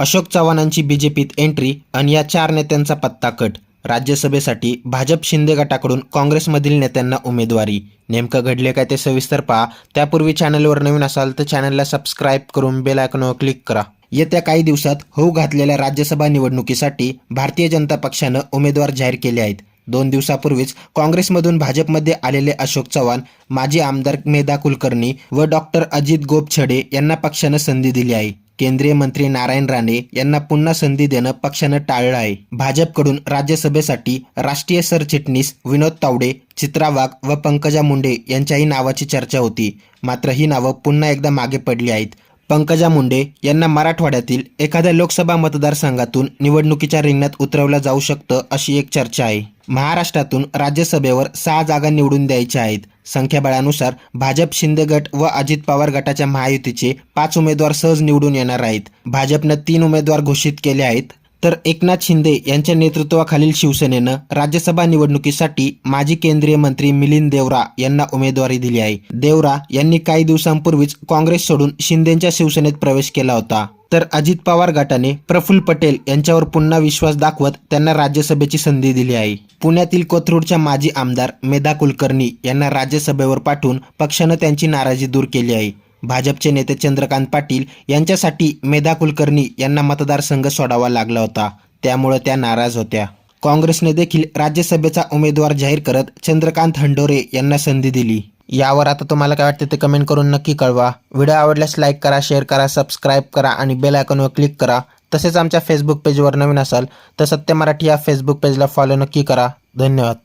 Ashok चव्हाणांची बीजेपीत entry आणि या चार नेत्यांचा पत्ता कट. राज्यसभेसाठी भाजप शिंदे गटाकडून काँग्रेसमधील नेत्यांना उमेदवारी. नेमकं घडले काय ते सविस्तर पहा. त्यापूर्वी चॅनलवर नवीन असाल तर चॅनलला सबस्क्राईब करून बेल आयकॉनवर क्लिक करा. येत्या काही दिवसात होऊ घातलेल्या राज्यसभा निवडणुकीसाठी भारतीय जनता पक्षानं उमेदवार जाहीर केले आहेत. दोन दिवसापूर्वीच काँग्रेसमधून भाजपमध्ये आलेले अशोक चव्हाण माजी आमदार मेधा कुलकर्णी व डॉक्टर अजित गोपछडे यांना पक्षानं संधी दिली आहे. केंद्रीय मंत्री नारायण राणे यांना पुन्हा संधी देणं पक्षानं टाळलं आहे. भाजपकडून राज्यसभेसाठी राष्ट्रीय सरचिटणीस विनोद तावडे चित्रा वाघ व पंकजा मुंडे यांच्याही नावाची चर्चा होती. मात्र ही नावं पुन्हा एकदा मागे पडली आहेत. पंकजा मुंडे यांना मराठवाड्यातील एखाद्या लोकसभा मतदारसंघातून निवडणुकीच्या रिंगणात उतरवलं जाऊ शकतं अशी एक चर्चा आहे. महाराष्ट्रातून राज्यसभेवर सहा जागा निवडून द्यायच्या आहेत. संख्याबळानुसार भाजप शिंदे गट व अजित पवार गटाच्या महायुतीचे पाच उमेदवार सहज निवडून येणार आहेत. भाजपनं तीन उमेदवार घोषित केले आहेत. तर एकनाथ शिंदे यांच्या नेतृत्वाखालील शिवसेनेनं राज्यसभा निवडणुकीसाठी माजी केंद्रीय मंत्री मिलिंद देवरा यांना उमेदवारी दिली आहे. देवरा यांनी काही दिवसांपूर्वीच काँग्रेस सोडून शिंदेच्या शिवसेनेत प्रवेश केला होता. तर अजित पवार गटाने प्रफुल्ल पटेल यांच्यावर पुन्हा विश्वास दाखवत त्यांना राज्यसभेची संधी दिली आहे. पुण्यातील कोथरूडच्या माजी आमदार मेधा कुलकर्णी यांना राज्यसभेवर पाठवून पक्षानं त्यांची नाराजी दूर केली आहे. भाजपचे नेते चंद्रकांत पाटील यांच्यासाठी मेधा कुलकर्णी यांना मतदारसंघ सोडावा लागला होता. त्यामुळे त्या नाराज होत्या. काँग्रेसने देखील राज्यसभेचा उमेदवार जाहीर करत चंद्रकांत हंडोरे यांना संधी दिली. यावर आता तुम्हाला काय वाटते ते कमेंट करून नक्की कळवा. व्हिडिओ आवडल्यास लाईक करा शेअर करा सबस्क्राईब करा आणि बेल आयकॉनवर क्लिक करा. तसेच आमच्या फेसबुक पेजवर नवीन असाल तर सत्य मराठी या फेसबुक पेजला फॉलो नक्की करा. धन्यवाद.